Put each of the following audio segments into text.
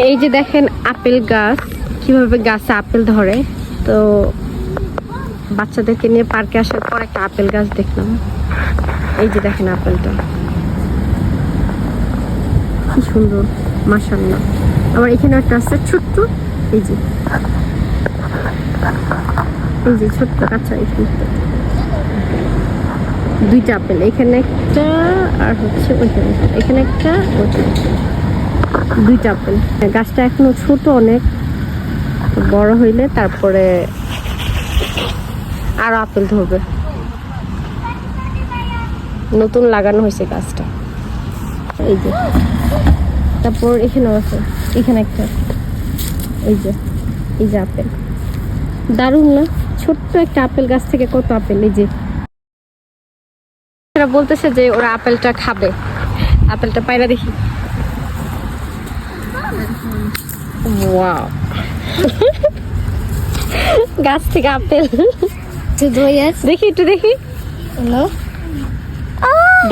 এই যে দেখেন আপেল গাছ, কীভাবে গাছে আপেল ধরে, তো বাচ্চাদেরকে নিয়ে পার্কে আসার পর একটা আপেল গাছ দেখলাম। এই যে দেখেন আপেলটা। কি সুন্দর মাসাল্লাহ আবার এখানে একটা আছে, ছোট্ট, এই যে। এই যে ছোট্ট কাঁচা এখানে দুইটা আপেল, এখানে একটা আর হচ্ছে ওইখানে। এখানে একটা, ওইখানে। দুইটা আপেল। গাছটা এখনও ছোট অনেক। বড় হইলে তারপরে আরও আপেল ধরবে। নতুন লাগানো হয়েছে গাছটা। এই যে। তারপর এখানেও আছে। এখানে একটা। এই যে। এই যে আপেল। দারুণ না? ছোট্ট একটা আপেল গাছ থেকে কত আপেল? এই যে। বলতেছে যে ওরা আপেলটা খাবে। আপেলটা পায়রা দেখি। ওয়াও গাছ থেকে আপেল দেখি একটু দেখি.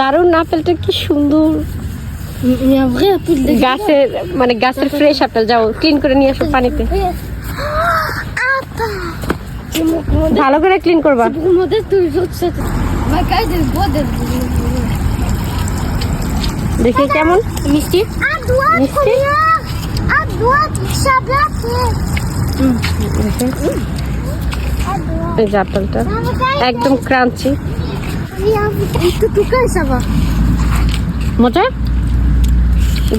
দারুণ আপেলটা কি সুন্দর গাছের মানে গাছের ফ্রেশ আপেল যাও ক্লিন করে নিয়ে আসো পানিতে. ভালো করে ক্লিন করবা দেখি কেমন Misty À এই যে আপেলটা একদম ক্রাঞ্চি. মজা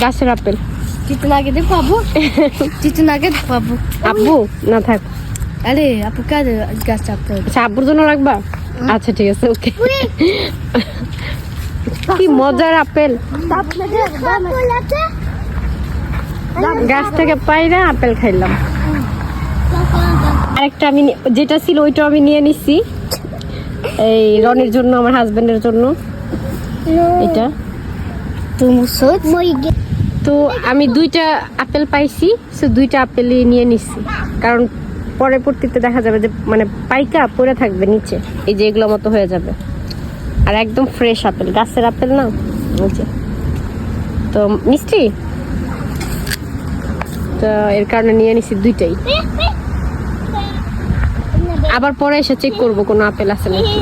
গাছের apple beau Tu te n'as gardé pas beau আব্বু না থাক quoi de gaz appel আচ্ছা আব্বুর জন্য রাখবা আচ্ছা ঠিক আছে ওকে কি মজার আপেল গাছ থেকে পাইরা আপেল খাইলাম। আরেকটা আমি যেটা ছিল ওইটা আমি নিয়ে নিছি। এই রনির জন্য, আমার হাজবেন্ডের জন্য। এটা. তো আমি দুইটা আপেল পাইছি, সো দুইটা আপেলই নিয়ে নিছি। কারণ পরবর্তীতে দেখা যাবে যে মানে পাইকা পড়ে থাকবে নিচে। এই যে এগুলো মতো হয়ে যাবে। আর একদম ফ্রেশ আপেল, গাছের আপেল না? তো মিষ্টি? তো এর কারণে নিয়ে নিছি দুইটাই। আবার পরে এসে চেক করব কোনো আপেল আছে নাকি?